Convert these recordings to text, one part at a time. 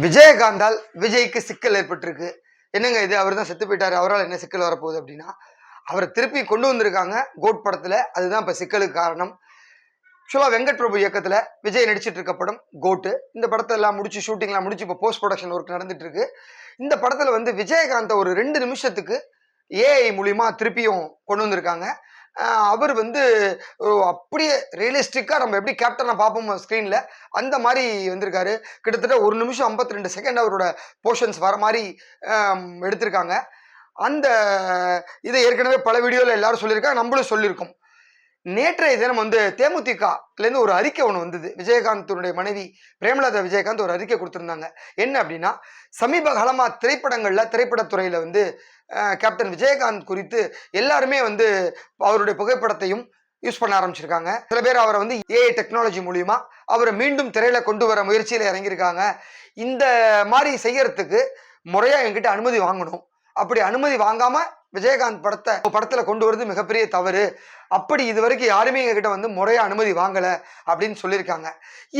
விஜயகாந்தால் விஜய்க்கு சிக்கல் ஏற்பட்டிருக்கு. என்னங்க இது? அவர் தான் செத்து போயிட்டாரு. அவரால் என்ன சிக்கல் வரப்போகுது அப்படின்னா அவரை திருப்பி கொண்டு வந்திருக்காங்க கோட் படத்துல. அதுதான் இப்போ சிக்கலுக்கு காரணம். ஆக்சுவலாக வெங்கட் பிரபு இயக்கத்தில் விஜய் நடிச்சிட்டு இருக்க படம் கோட்டு. இந்த படத்தை எல்லாம் முடிச்சு ஷூட்டிங்லாம் முடிச்சு இப்போ போஸ்ட் ப்ரொடக்ஷன் ஒர்க் நடந்துட்டு இருக்கு. இந்த படத்தில் வந்து விஜயகாந்தை ஒரு ரெண்டு நிமிஷத்துக்கு ஏஐ மூலியமா திருப்பியும் கொண்டு வந்திருக்காங்க. அவர் வந்து அப்படியே ரியலிஸ்டிக்காக நம்ம எப்படி கேப்டனை பார்ப்போம் ஸ்க்ரீனில் அந்த மாதிரி வந்திருக்காரு. கிட்டத்தட்ட ஒரு நிமிஷம் 52 ரெண்டு செகண்ட் அவரோட போர்ஷன்ஸ் வர மாதிரி எடுத்திருக்காங்க. அந்த இதை ஏற்கனவே பல வீடியோவில் எல்லாரும் சொல்லியிருக்காங்க நம்மளும் சொல்லியிருக்கோம். நேற்றைய தினம் வந்து தேமுதிகலேருந்து ஒரு அறிக்கை ஒன்று வந்தது. விஜயகாந்தனுடைய மனைவி பிரேமலதா விஜயகாந்த் ஒரு அறிக்கை கொடுத்துருந்தாங்க. என்ன அப்படின்னா சமீப காலமாக திரைப்படங்களில் திரைப்படத்துறையில் வந்து கேப்டன் விஜயகாந்த் குறித்து எல்லாருமே வந்து அவருடைய புகைப்படத்தையும் யூஸ் பண்ண ஆரம்பிச்சிருக்காங்க. சில பேர் அவரை வந்து ஏஐ டெக்னாலஜி மூலியமா அவரை மீண்டும் திரையில கொண்டு வர முயற்சியில் இறங்கியிருக்காங்க. இந்த மாதிரி செய்யறதுக்கு முறையாக என்கிட்ட அனுமதி வாங்கணும். அப்படி அனுமதி வாங்காமல் விஜயகாந்த் படத்தை படத்துல கொண்டு வரது மிகப்பெரிய தவறு. அப்படி இது வரைக்கும் யாருமே எங்ககிட்ட வந்து முறையா அனுமதி வாங்கல அப்படின்னு சொல்லியிருக்காங்க.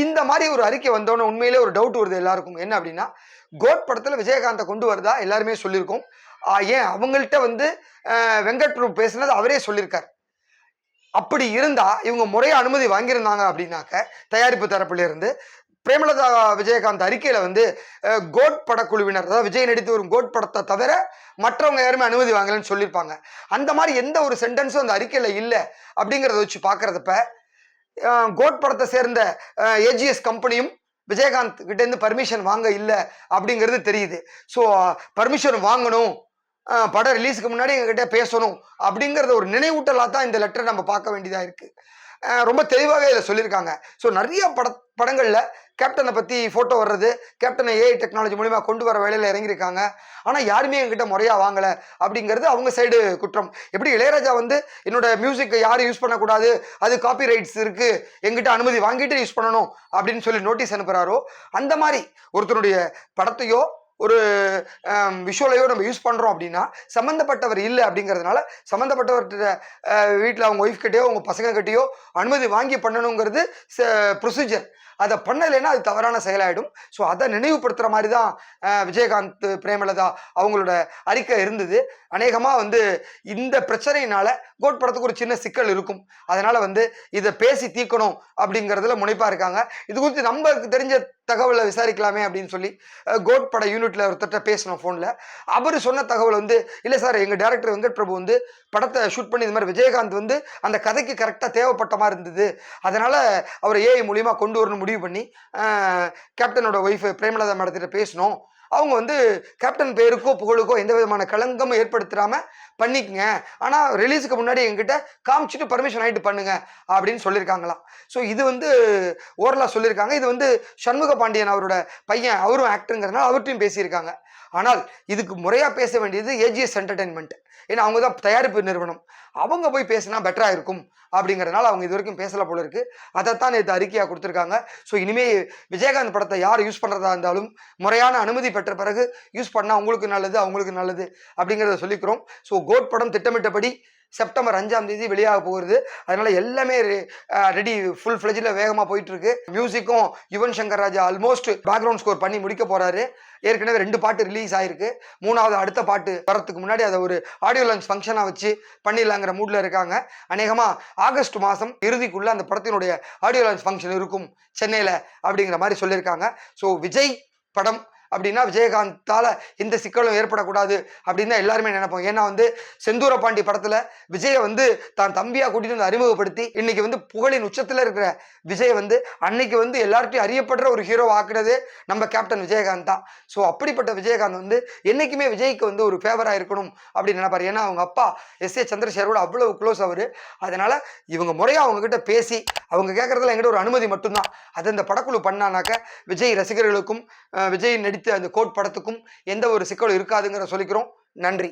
இந்த மாதிரி ஒரு அறிக்கை வந்தோன்னே உண்மையிலே ஒரு டவுட் வருது எல்லாருக்கும். என்ன அப்படின்னா கோட் படத்துல விஜயகாந்தை கொண்டு வரதா எல்லாருமே சொல்லியிருக்கோம். ஏன்? அவங்கள்ட்ட வந்து வெங்கட் பிரபு பேசுனது அவரே சொல்லியிருக்கார். அப்படி இருந்தா இவங்க முறையா அனுமதி வாங்கியிருந்தாங்க அப்படின்னாக்க தயாரிப்பு தரப்புல இருந்து பிரேமலதா விஜயகாந்த் அறிக்கையில் வந்து கோட் படக்குழுவினர் அதாவது விஜய் நடித்து வரும் கோட் படத்தை தவிர மற்றவங்க யாருமே அனுமதி வாங்கலன்னு சொல்லியிருப்பாங்க. அந்த மாதிரி எந்த ஒரு சென்டென்ஸும் அந்த அறிக்கையில் இல்லை அப்படிங்கிறத வச்சு பார்க்குறதப்ப கோட் படத்தை சேர்ந்த ஏஜிஎஸ் கம்பெனியும் விஜயகாந்த் கிட்டேருந்து பர்மிஷன் வாங்க இல்லை அப்படிங்கிறது தெரியுது. ஸோ பர்மிஷன் வாங்கணும் படம் ரிலீஸுக்கு முன்னாடி எங்ககிட்ட பேசணும் அப்படிங்கிறத ஒரு நினைவூட்டலாக தான் இந்த லெட்டரை நம்ம பார்க்க வேண்டியதாக இருக்குது ரொம்ப தெளிவாகவே இதில் சொல்லியிருக்காங்க ஸோ நிறைய பட படங்களில் கேப்டனை பற்றி ஃபோட்டோ வர்றது கேப்டனை ஏஐ டெக்னாலஜி மூலிமா கொண்டு வர வேலையில் இறங்கியிருக்காங்க. ஆனால் யாருமே என்கிட்ட முறையாக வாங்கலை அப்படிங்கிறது அவங்க சைடு குற்றம். எப்படி இளையராஜா வந்து என்னோட மியூசிக்கை யாரும் யூஸ் பண்ணக்கூடாது அது காப்பி ரைட்ஸ் இருக்குது எங்கிட்ட அனுமதி வாங்கிட்டு யூஸ் பண்ணணும் அப்படின்னு சொல்லி நோட்டீஸ் அனுப்புகிறாரோ அந்த மாதிரி ஒருத்தருடைய படத்தையோ ஒரு விஷுவலையோ நம்ம யூஸ் பண்ணுறோம் அப்படின்னா சம்மந்தப்பட்டவர் இல்லை அப்படிங்கிறதுனால சம்மந்தப்பட்டவர்கிட்ட வீட்டில் அவங்க ஒய்ஃப் கிட்டேயோ அவங்க பசங்க கிட்டேயோ அனுமதி வாங்கி பண்ணணுங்கிறது ப்ரொசீஜர் அதை பண்ணலைன்னா அது தவறான செயலாயிடும். ஸோ அதை நினைவுபடுத்துகிற மாதிரி தான் விஜயகாந்த் பிரேமலதா அவங்களோட அறிக்கை இருந்தது. அநேகமாக வந்து இந்த பிரச்சனையினால கோட் படத்துக்கு ஒரு சின்ன சிக்கல் இருக்கும். அதனால் வந்து இதை பேசி தீர்க்கணும் அப்படிங்கிறதுல முனைப்பாக இருக்காங்க. இது குறித்து நம்மளுக்கு தெரிஞ்ச தகவலை விசாரிக்கலாமே அப்படின்னு சொல்லி கோட் பட யூனிட்ல ஒருத்தர்கிட்ட பேசினோம் ஃபோனில். அவர் சொன்ன தகவல் வந்து இல்லை சார் எங்கள் டேரக்டர் வெங்கட் பிரபு வந்து படத்தை ஷூட் பண்ணி இது மாதிரி விஜயகாந்த் வந்து அந்த கதைக்கு கரெக்டாக தேவைப்பட்ட மாதிரி இருந்தது. அதனால் அவர் ஏஐ மூலியமாக கொண்டு வரணும் முடிவு பண்ணி கேப்டனோட ஒய்ஃப் பிரேமலதா மேடத்திட்ட பேசணும் அவங்க வந்து கேப்டன் பேருக்கோ புகழுக்கோ எந்த விதமான களங்கமும் ஏற்படுத்தாமல் பண்ணிக்கங்க. ஆனால் ரிலீஸுக்கு முன்னாடி எங்கிட்ட காமிச்சிட்டு பர்மிஷன் ஆகிட்டு பண்ணுங்க அப்படின்னு சொல்லியிருக்காங்களாம் ஸோ இது வந்து ஓரலாக சொல்லியிருக்காங்க இது வந்து சண்முக பாண்டியன் அவரோட பையன் அவரும் ஆக்டருங்கிறதுனால அவர்கிட்டையும் பேசியிருக்காங்க. ஆனால் இதுக்கு முறையாக பேச வேண்டியது ஏஜிஎஸ் என்டர்டைன்மெண்ட் ஏன்னா அவங்க தான் தயாரிப்பு நிறுவனம். அவங்க போய் பேசினா பெட்டராக இருக்கும் அப்படிங்கிறதுனால அவங்க இது வரைக்கும் பேசலை போல இருக்கு. அதைத்தான் நேற்று அறிக்கையாக கொடுத்துருக்காங்க. ஸோ இனிமேல் விஜயகாந்த் படத்தை யார் யூஸ் பண்ணுறதா இருந்தாலும் முறையான அனுமதி பெற்ற பிறகு யூஸ் பண்ணால் உங்களுக்கு நல்லது அவங்களுக்கு நல்லது அப்படிங்கிறத சொல்லிக்கிறோம். ஸோ கோட் படம் திட்டமிட்டபடி செப்டம்பர் அஞ்சாம் தேதி வெளியாக போகிறது. அதனால எல்லாமே ரெடி ஃபுல் ஃப்ளெஜில் வேகமாக போயிட்டு இருக்கு மியூசிக்கும் Yuvan Shankar Raja almost background score பண்ணி முடிக்க போறாரு. ஏற்கனவே ரெண்டு பாட்டு ரிலீஸ் ஆயிருக்கு. மூணாவது அடுத்த பாட்டு வரத்துக்கு முன்னாடி அதை ஒரு ஆடியோ லான்ச் ஃபங்க்ஷனாக வச்சு பண்ணிடலாங்கிற மூடில் இருக்காங்க. அநேகமாக ஆகஸ்ட் மாதம் இறுதிக்குள்ளே அந்த படத்தினுடைய ஆடியோ லான்ச் ஃபங்க்ஷன் இருக்கும் சென்னையில் அப்படிங்கிற மாதிரி சொல்லியிருக்காங்க. ஸோ விஜய் படம் அப்படின்னா விஜயகாந்தால் எந்த சிக்கலும் ஏற்படக்கூடாது அப்படின்னு தான் எல்லாருமே நினைப்போம். ஏன்னா வந்து செந்தூர பாண்டி படத்தில் விஜயை வந்து தான் தம்பியாக கூட்டிட்டு வந்து அறிமுகப்படுத்தி இன்னைக்கு வந்து புகழின் உச்சத்தில் இருக்கிற விஜய் வந்து அன்னைக்கு வந்து எல்லார்ட்டையும் அறியப்படுற ஒரு ஹீரோ ஆக்குறது நம்ம கேப்டன் விஜயகாந்த். தான் ஸோ அப்படிப்பட்ட விஜயகாந்த் வந்து என்றைக்குமே விஜய்க்கு வந்து ஒரு ஃபேவராக இருக்கணும் அப்படின்னு நினைப்பார். ஏன்னா அவங்க அப்பா எஸ் ஏ சந்திரசேகரோட அவ்வளவு க்ளோஸ் அவர். அதனால் இவங்க முறையாக அவங்கக்கிட்ட பேசி அவங்க கேட்குறதுல எங்கிட்ட ஒரு அனுமதி மட்டும்தான். அது இந்த படக்குழு பண்ணானாக்க விஜய் ரசிகர்களுக்கும் விஜய் நடி நடித்த அந்த கோட் படத்துக்கும் எந்த ஒரு சிக்கலும் இருக்காதுங்கிற சொல்லிக்கிறோம். நன்றி.